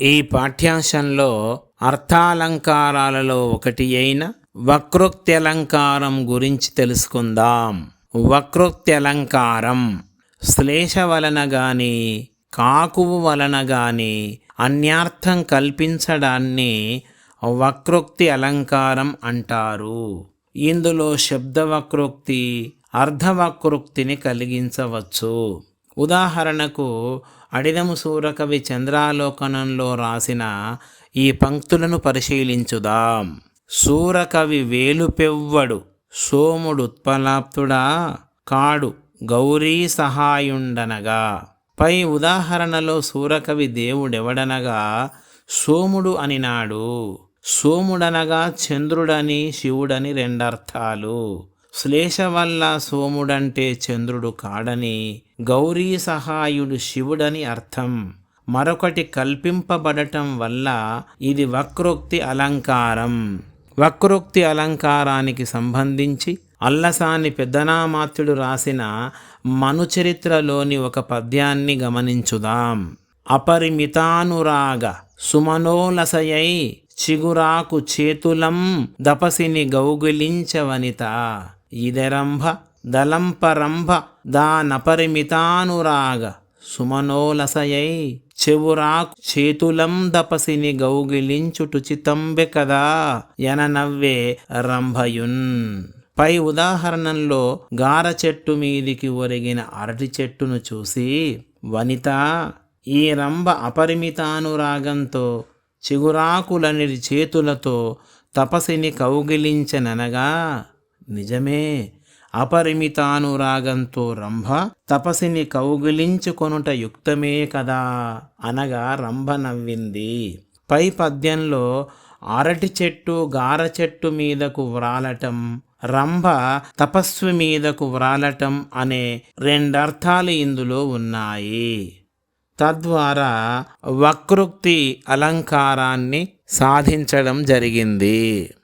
ఈ పాఠ్యాంశంలో అర్థాలంకారాలలో ఒకటి అయిన వక్రోక్తి అలంకారం గురించి తెలుసుకుందాం. వక్రోక్తి అలంకారం శ్లేష వలన గాని కాకువు వలన గాని అన్యార్థం కల్పించడాన్ని వక్రోక్తి అలంకారం అంటారు. ఇందులో శబ్దవక్రోక్తి అర్ధవక్రోక్తిని కలిగించవచ్చు. ఉదాహరణకు అడిదము సూరకవి చంద్రాలోకనంలో రాసిన ఈ పంక్తులను పరిశీలించుదాం. సూరకవి వేలుపెవ్వడు సోముడుత్పలాప్తుడా కాడు గౌరీ సహాయుండనగా. పై ఉదాహరణలో సూరకవి దేవుడెవడనగా సోముడు అనినాడు. సోముడనగా చంద్రుడని శివుడని రెండర్థాలు. శ్లేష వల్ల సోముడంటే చంద్రుడు కాడని గౌరీ సహాయుడు శివుడని అర్థం. మరొకటి కల్పింపబడటం వల్ల ఇది వక్రోక్తి అలంకారం. వక్రోక్తి అలంకారానికి సంబంధించి అల్లసాని పెద్దనామాత్యుడు రాసిన మనుచరిత్రలోని ఒక పద్యాన్ని గమనించుదాం. అపరిమితానురాగ సుమనోలసయై చిగురాకు చేతులం దపసిని గౌగులించవనిత. ఇదెరంభ దలంపరంభ దానపరిమితానురాగ సుమనోలసయై చెవురాకు చేతులం దపసిని గౌగిలించుటుచితంబె కదా ఎన నవ్వే రంభయున్. పై ఉదాహరణలో గార చెట్టు మీదికి ఒరిగిన అరటి చెట్టును చూసి వనిత ఈ రంభ అపరిమితానురాగంతో చిగురాకులని చేతులతో తపసిని కౌగిలించననగా నిజమే. అపరిమితానురాగంతో రంభ తపసిని కౌగిలించుకొనుట యుక్తమే కదా అనగా రంభ నవ్వింది. పై పద్యంలో అరటి చెట్టు గార చెట్టు మీదకు వ్రాలటం రంభ తపస్వి మీదకు వ్రాలటం అనే రెండర్థాలు ఇందులో ఉన్నాయి. తద్వారా వక్రుక్తి అలంకారాన్ని సాధించడం జరిగింది.